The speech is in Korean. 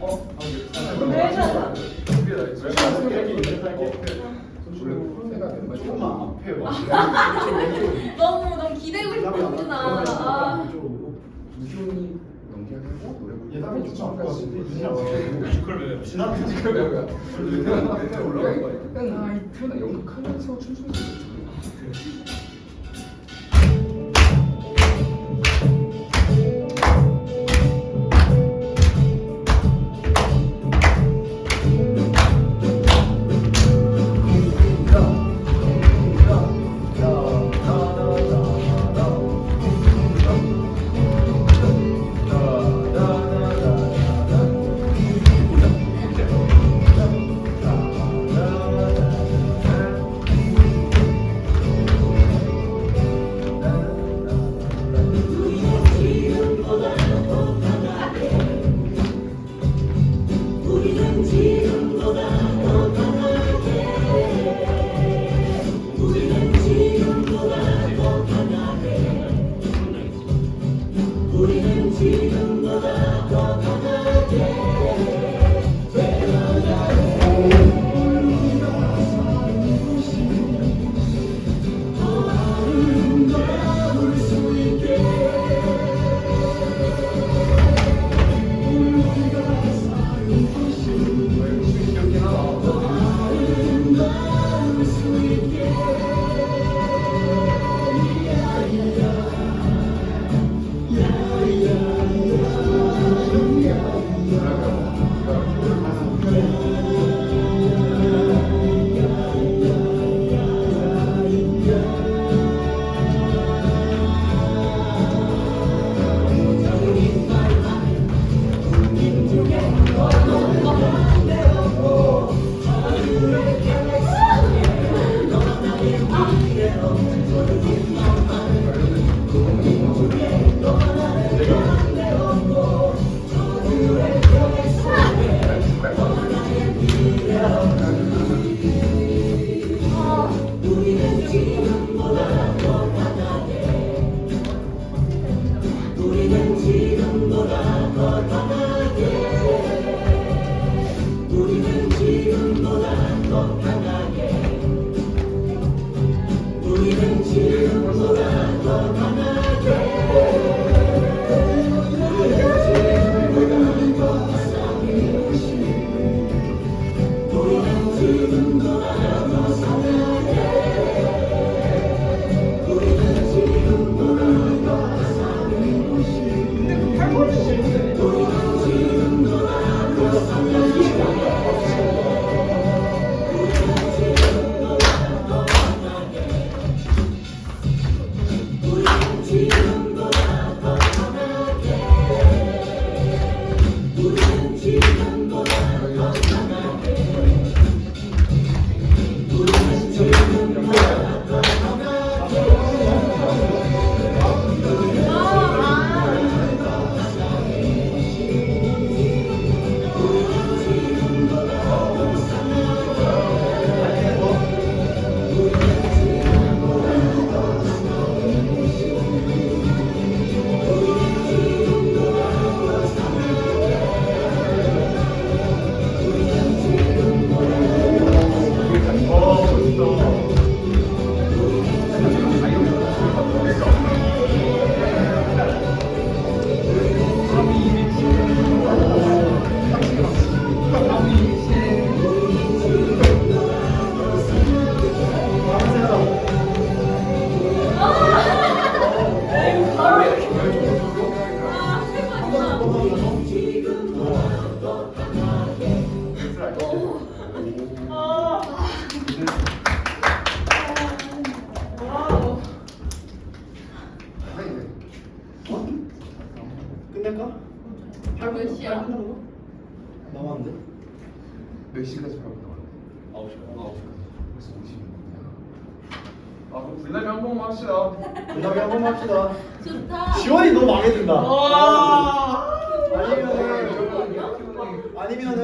어? 왜. 너무 너무 기대고 싶었구나. 아. 이준이 연기하고 노래 부르고 예담이 이준이랑 뮤지컬 뮤지컬 왜? 뮤지컬 맨날 올라갈 거야 하이트나 연극하면서 춤추는 게 우리는 지금보다 더 몇 시야? 남았는데? 몇 시까지 하고 나와? 9시까지 9시까지 벌써 50분이야 아 그럼 불나비 한 번만 합시다 대답이 한 번만 합시다. 좋다. 지원이 너무 마음에 든다. 와. 아니면은 아니면은